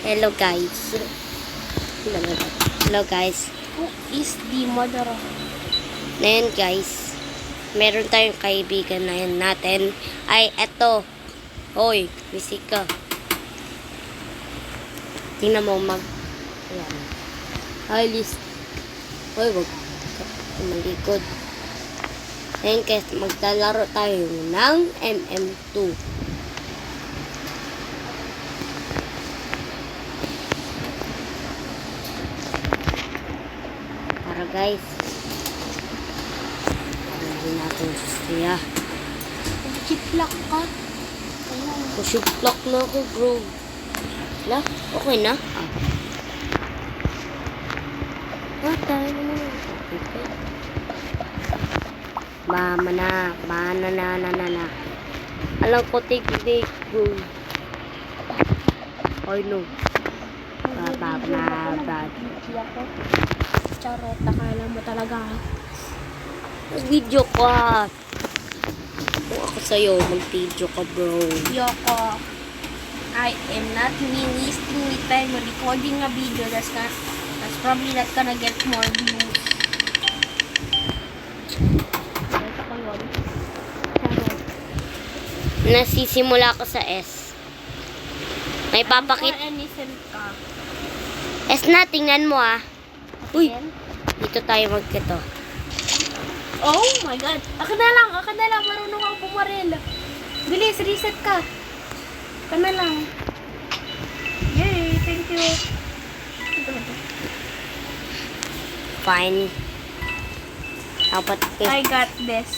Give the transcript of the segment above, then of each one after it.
Hello guys. Hello guys. Who is the mother of... Ngayon guys, meron tayong kaibigan na yun natin. Ay, eto. Hoy, bisik ka. Tingnan mo mag... Ayan. Hi, Liz. Hoy, wag ka malikod. Ngayon guys, maglalaro tayo ng MM2. Guys, hindi natin siya. Chiplak ka. Kusiplak na ako, bro. Wala? Okay na? Ah. Ah, tayo naman. Okay. Mama na. Mana na na na na. Alam ko, take take, bro. Ay, no. Ba, Charot, nakala mo talaga. Video ka. Kung ako sa'yo, mag-video ka, bro. Yoko. I am not wasting my time recording a video that's not that's probably not gonna get more views. Nasisimula ko sa S. May papakit. Or innocent ka. S na, tingnan mo ah. Uy, dito tayo magkito. Oh my god. Akin na lang, akin na lang. Marunong ako pumaril. Bilis, reset ka. Akin na lang. Yay, thank you. Fine. Dapat I got this.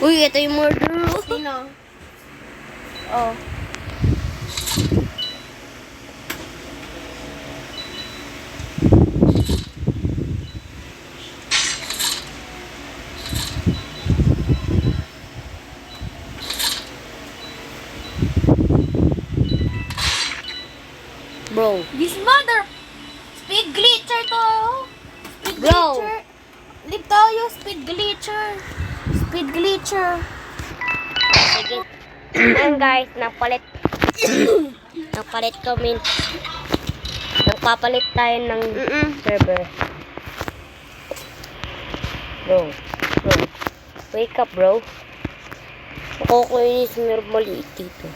Uy, ito yung murder. Sino? Oh. Bro. This mother! Speed glitcher to! Speed Bro. glitcher! Leave tayo, speed glitcher! Speed glitcher! Sige. Ayan guys, napalit. napalit kami. Nagpapalit tayo ng server. Bro. Bro. Wake up, bro. Ako ko inis meron maliit dito.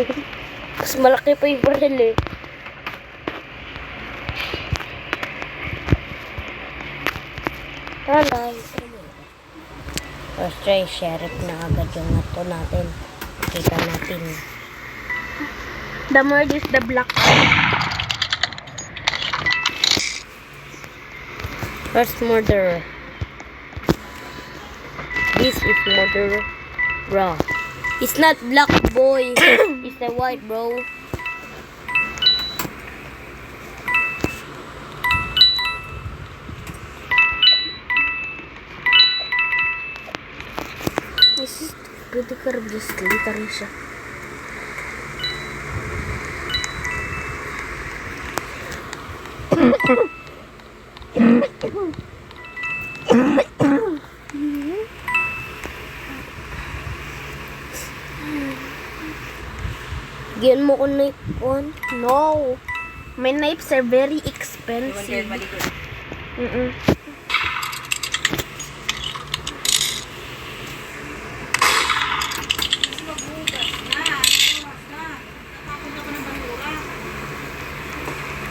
Mas malaki pa yung baril eh. Tara guys. Let's try sheriff na agad yung ato natin. Kita natin. The murder is the black. First murderer. This is murderer. Bro. It's not black boy. it's a white bro. This is pretty curve, just literal siya. Giyan mo ko na one. No! My knives are very expensive. Mm-mm.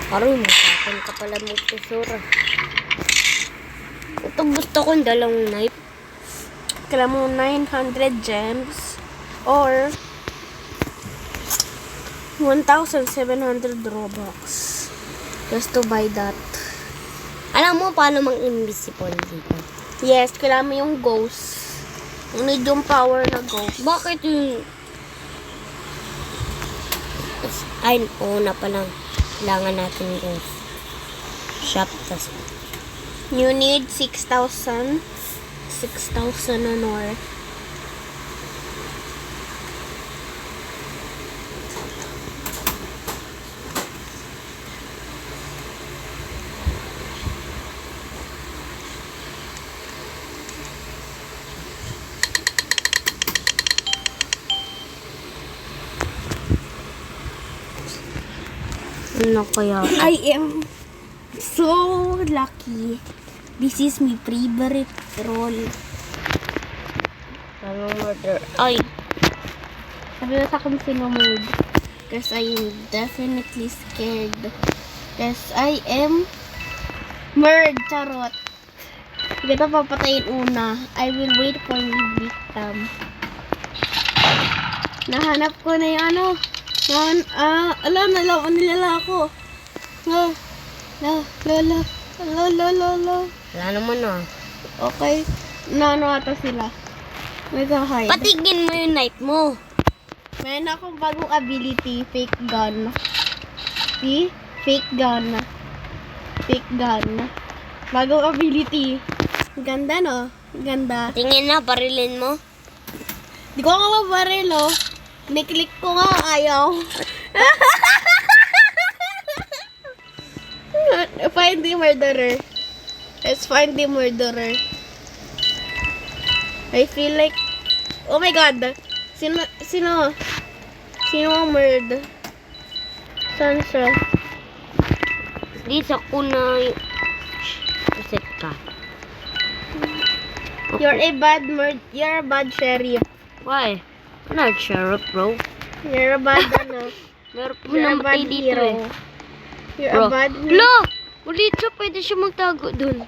Parang masakon ka pala mo tesura. Ito gusto kong dalawang knife. Kailangan mo 900 gems or 1,700 robux just to buy that. Alam mo paano mang invisible dito? Yes, kailangan mo yung ghost. You need yung power na ghost. Bakit yung... Ay, oo na palang. Kailangan natin yung shop. Tas, You need 6,000. 6,000 on or. Ano kaya? I am so lucky. This is my favorite role. Ano murder? Ay! Sabi na sa akin sinumod. Because I am definitely scared. Because I am murd, charot. Hindi kita papatayin una. I will wait for my victim. Nahanap ko na yung ano. Nahan, ah, alam, nalaman nila ako. No, no, lolo, lolo, lolo. Wala naman ah. Okay, naano ata sila. May hide. Patigin mo yung knife mo. Meron akong bagong ability, fake gun. See? Fake gun. Fake gun. Bagong ability. Ganda, no? Ganda. Tingin na, barilin mo. Di ko nga mabaril, oh. Niklik ko nga, ayaw. find the murderer. Let's find the murderer. I feel like... Oh my god! Sino... Sino... Sino ang murd? Saan siya? Di sa kuna yung... Reset ka. You're a bad murd... You're a bad sheriff. Why? I'm not sheriff, bro. You're a bad, ano... Meron po You're a namatay bad dito hero. eh. You're Bro. a bad... Lo! Ulit siya, pwede siya magtago dun.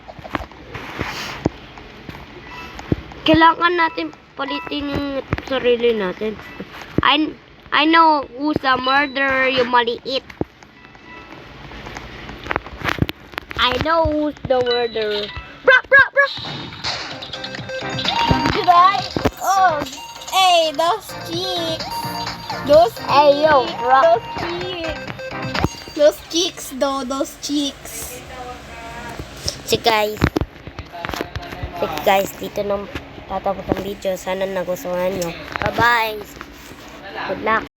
Kailangan natin palitin yung sarili natin. I, I know who's the murderer, yung maliit. I know who's the murderer. Bro, bro, bro! Did I? Oh, hey, those cheeks. Those Hey, yo, bro. Those cheeks. Those cheeks, though. Those cheeks. Si guys. Si guys, dito nang tatapos ang video. Sana nagustuhan nyo. Bye-bye. Good luck.